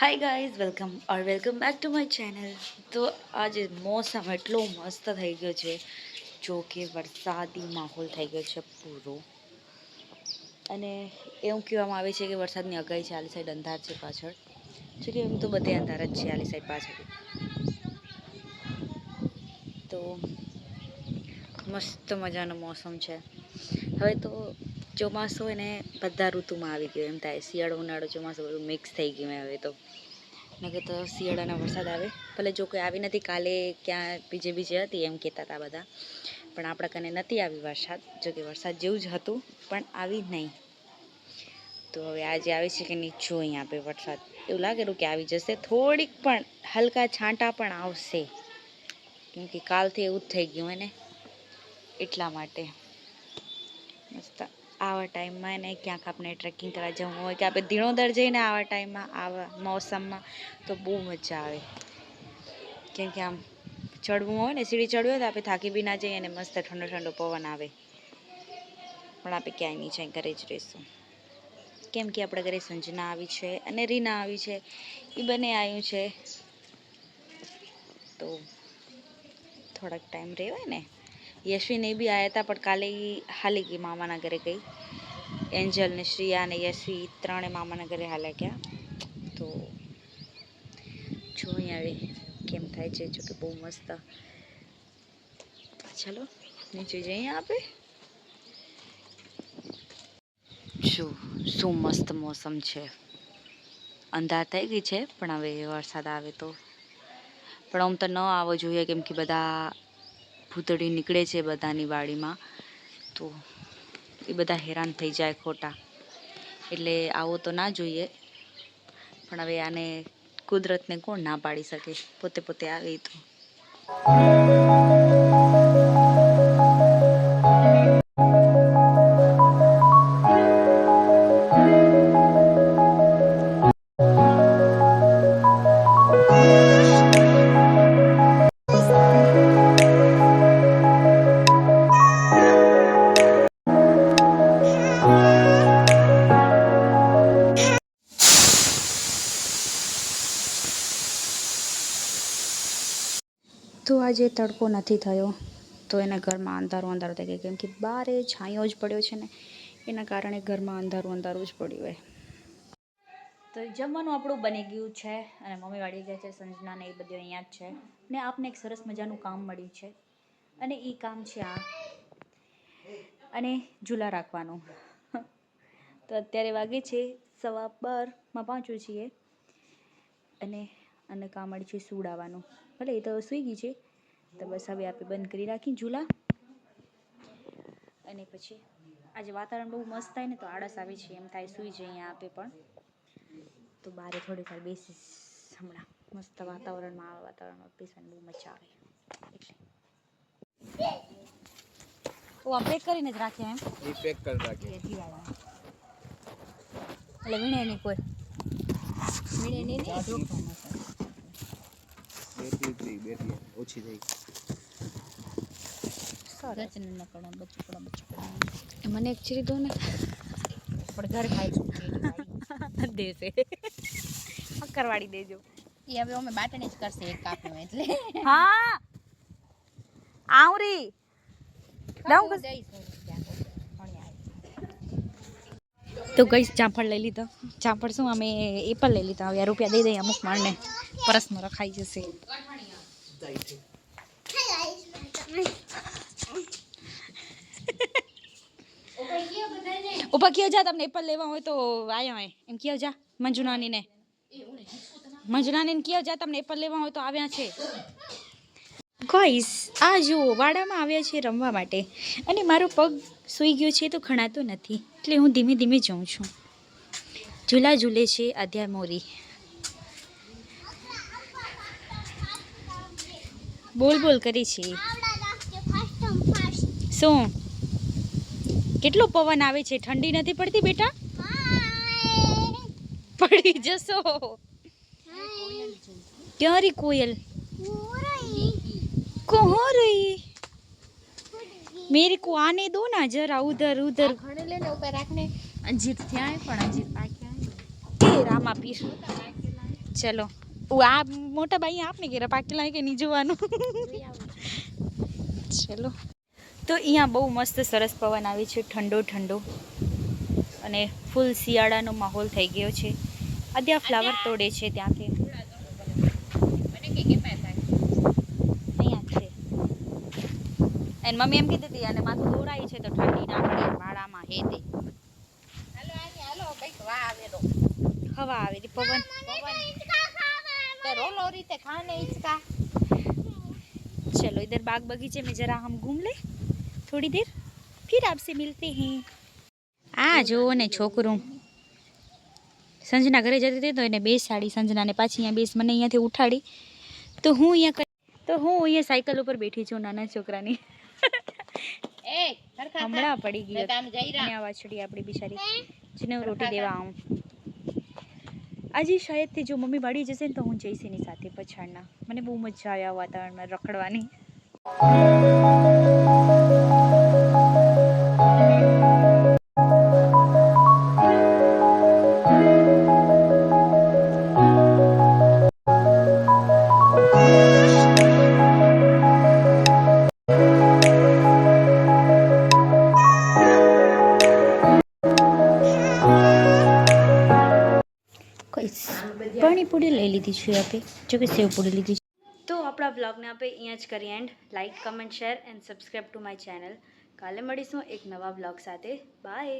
Hi guys welcome or welcome back to my channel તો આજે મોસમ એટલો મસ્ત થઈ ગયો છે, જો કે વરસાદી માહોલ થઈ ગયો છે પૂરો. અને એવું કહેવામાં આવે છે કે વરસાદની અગાઈ છે, આલી સાઈડ અંધાર છે પાછળ. જો કે એમ તો બધે અંધાર જ છે આલી સાઈડ પાછળ. તો મસ્ત મજાનો મોસમ છે. હવે તો ચોમાસું હોય ને, બધા ઋતુમાં આવી ગયું, એમ થાય. શિયાળો, ઉનાળો, ચોમાસું બધું મિક્સ થઈ ગયું હવે તો. ને કે તો શિયાળાના વરસાદ આવે. ભલે જો કોઈ આવી નથી, કાલે ક્યાં બીજે બીજે હતી એમ કહેતા હતા બધા. પણ આપણા કને નથી આવી વરસાદ, જો કે વરસાદ જેવું જ હતું, પણ આવી નહીં. તો હવે આજે આવે છે કે જો અહીંયા આપે વરસાદ. એવું લાગેલું કે આવી જશે. થોડીક પણ, હલકા છાંટા પણ આવશે. કેમ કે કાલથી એવું જ થઈ ગયું એને એટલા માટે. મસ્ત. આવા ટાઈમમાં એને ક્યાંક આપણે ટ્રેકિંગ કરવા જવું હોય કે આપણે ધીણોદર જઈને આવા ટાઈમમાં, આવા મોસમમાં, તો બહુ મજા આવે. કેમ કે આમ ચડવું હોય ને, સીડી ચડવું હોય તો આપણે થાકી બી ના જઈએ અને મસ્ત ઠંડો ઠંડો પવન આવે. પણ આપણે ક્યાંય નહીં જાય, ઘરે જ રહીશું. કેમ કે આપણા ઘરે સંજના આવી છે અને રીના આવી છે, એ બંને આવ્યું છે. તો થોડાક ટાઈમ રહેવાય ને? યશવીને બી આવ્યા હતા, પણ કાલે ઈ હાલી ગઈ મામાના ઘરે ગઈ. એન્જલ ને શ્રિયા ને યશવી ત્રણે મામાના ઘરે હાલ્યા ગયા. તો જોઈ આવે કેમ થાય છે જો કે બહુ મસ્ત. ચાલો, નીચે જઈએ આપે શું શું મસ્ત મોસમ છે. અંધાર થઈ ગઈ છે, પણ હવે વરસાદ આવે તો. પણ આમ તો ન આવવો જોઈએ, કેમ કે બધા ભૂતળી નીકળે છે બધાની વાડીમાં, તો એ બધા હેરાન થઈ જાય ખોટા. એટલે આવો તો ના જોઈએ, પણ હવે આને કુદરતને કોણ ના પાડી શકે? પોતે પોતે આવે તો. તો આજે તડકો નથી થયો. તો એના ઘરમાં અંધારું અંધારું થઈ ગયું. કેમ કે બારે છાંયો જ પડ્યો છે ને, એના કારણે ઘરમાં અંધારું અંધારું જ પડ્યું હોય. તો જમવાનું આપણું બની ગયું છે અને મમ્મી વાળી ગયા છે, સંજના ને એ બધું અહીંયા જ છે. ને આપને એક સરસ મજાનું કામ મળ્યું છે. અને એ કામ છે આ. અને ઝૂલા રાખવાનું. તો અત્યારે વાગે છે સવા બારમાં પહોંચ્યું છીએ. અને અને કામ મળ્યું છે સુડાવવાનું. ભલે એ તો સૂઈ ગઈ છે. તો બસ હવે આપણે બંધ કરી રાખી ઝૂલા અને પછી આજે વાતાવરણ બહુ મસ્ત થાય ને તો આળસ આવે છે એમ થાય સૂઈ જઈએ અહીંયા આપે પણ. તો બારે થોડી વાર બેસીશ હમણાં. મસ્ત વાતાવરણમાં આ વાતાવરણમાં બેસવાની બહુ મજા આવે. એટલે. ઓ આ પેક કરીને જ રાખ્યા એમ? એ પેક કરી દિવાળા એટલે વીણે નહીં કોઈ. વીણે નહીં. નહીં જોખમ બેટરી બેટરી ઓછી થઈ મને એક ચીરી દો ને. પણ ઘર ખાઈ છું. દેશે. કરવાડી દેજો. એ હવે અમે બાટણી જ કરશે એક કાપનું એટલે. હા. આવરી. ભણ્યા તો ગઈ જામફળ લઈ લીધો. જામફળ શું અમે એપલ લઈ લીધા. હવે રૂપિયા દઈ દઈએ અમુક માણને પરસમાં રખાઈ જશે ઊભા કયો જા તમને એપલ લેવા હોય તો આવ્યા હોય એમ કયો જા મંજુનાનીને મંજુનાનીને કયો જા તમને એપલ લેવા હોય તો આવ્યા છે ગોઈસ આ જુઓ, વાડામાં આવ્યા છે રમવા માટે. અને મારો પગ સૂઈ ગયો છે તો ખણાતો નથી. એટલે હું ધીમે ધીમે જાઉં છું. ઝૂલા ઝૂલે છે અધ્યા મોરી બોલ બોલ કરી છે શું કેટલો પવન આવે છે ઠંડી નથી પડતી બેટા પડી જશો ક્યારી કોયલ कहाँ रही मेरे को आने दो ना जरा उधर उधर ખણે લે ને ઉપર રાખને અંજીર થયા પણ અંજીર પાક્યા એ રામા પીર ચલો ઓ આ મોટા ભાઈ આપને કે પાકેલા કે નહીં જોવાનું. ચલો. તો અહીંયા બહુ મસ્ત સરસ પવન આવે છે ઠંડો ઠંડો. અને ફૂલ શિયાળાનો માહોલ થઈ ગયો છે. આ ત્યાં ફ્લાવર તોડે છે ત્યાંથી અહીંયા છે. એન મમ્મી એમ કીધી હતી અને માથું દોડાય છે તો ઠંડી ના પડે ભાડામાં હે તે. હવા આવે પવન પવન. रोलो रीते खाने इसका चलो इधर बाग बगीचे में जरा हम घूम ले थोड़ी देर फिर आपसे मिलते हैं આ જુઓ ને છોકરું સંજના ઘરે જતી હતી તો એને બેસાડી સંજનાને પાછી અહીંયા બેસ મને અહીંયાથી ઉઠાડી તો હું અહીંયા કઈ- તો હું અહીંયા સાયકલ ઉપર બેઠી છું નાના છોકરાની ए સરખા હમણાં પડી ગઈ મેં તો આમ જઈ રહ્યા. અને આ વાછડી આપણી બિચારી જેને હું રોટી દેવા આવું આજે શાયદથી જો મમ્મી વાળી જશે ને તો હું જઈશ એની સાથે પછાડના. મને બહુ મજા આવ્યા વાતાવરણમાં રખડવાની. પાણીપુરી લઈ લીધી છે આપણે જો કે સેવ પૂરી લીધી છે. તો આપણા બ્લોગને આપણે અહીંયા જ કરીએ and like comment share and subscribe to my channel કાલે મળીશું એક નવા બ્લોગ સાથે. બાય